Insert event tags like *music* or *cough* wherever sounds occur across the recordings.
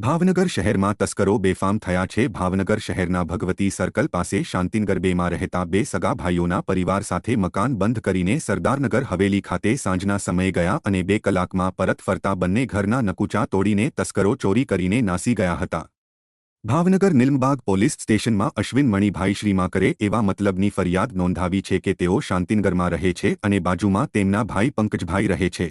ભાવનગર શહેરમાં તસ્કરો બેફામ થયા છે. ભાવનગર શહેરના ભગવતી સર્કલ પાસે શાંતિનગર બેમાં રહેતા બે સગા ભાઈઓના પરિવાર સાથે મકાન બંધ કરીને સરદારનગર હવેલી ખાતે સાંજના સમયે ગયા અને બે કલાકમાં પરત ફરતા બંને ઘરના નકુચા તોડીને તસ્કરો ચોરી કરીને નાસી ગયા હતા. ભાવનગર નિલમબાગ પોલીસ સ્ટેશનમાં અશ્વિન મણિભાઈ શ્રીમાકરે એવા મતલબની ફરિયાદ નોંધાવી છે કે તેઓ શાંતિનગરમાં રહે છે અને બાજુમાં તેમના ભાઈ પંકજભાઈ રહે છે.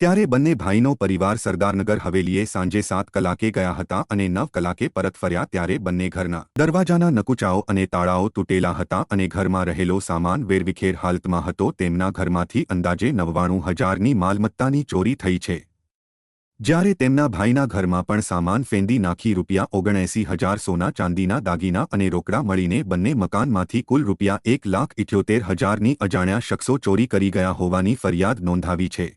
ત્યારે બંને ભાઈનો પરિવાર સરદારનગર હવેલીએ સાંજે સાત કલાકે ગયા હતા અને નવ કલાકે પરત ફર્યા ત્યારે બંને ઘરના દરવાજાના નકુચાઓ અને તાળાઓ તૂટેલા હતા અને ઘરમાં રહેલો સામાન વેરવિખેર હાલતમાં હતો. તેમના ઘરમાંથી અંદાજે નવ્વાણું હજારની માલમત્તાની ચોરી થઈ છે. જ્યારે તેમના ભાઈના ઘરમાં પણ સામાન ફેંદી નાખી રૂપિયા ઓગણએંસી હજાર સોના, ચાંદીના દાગીના અને રોકડા મળીને બંને મકાનમાંથી કુલ રૂપિયા એક લાખ ઇઠ્યોતેર હજારની અજાણ્યા શખ્સો ચોરી કરી ગયા હોવાની ફરિયાદ નોંધાવી છે.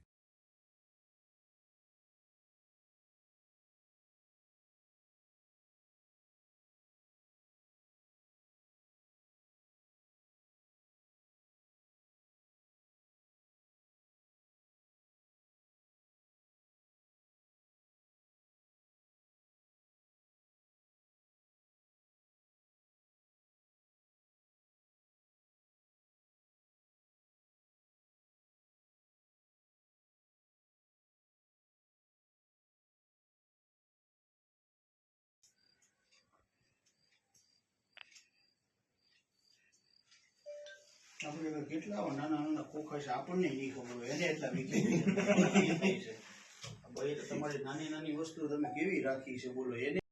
આપણે કેટલા નાના નાના કોખા છે આપણને નહીં ખબર હોય. એને એટલા *laughs* તો તમારી નાની નાની વસ્તુ તમે કેવી રાખી છે બોલો. એને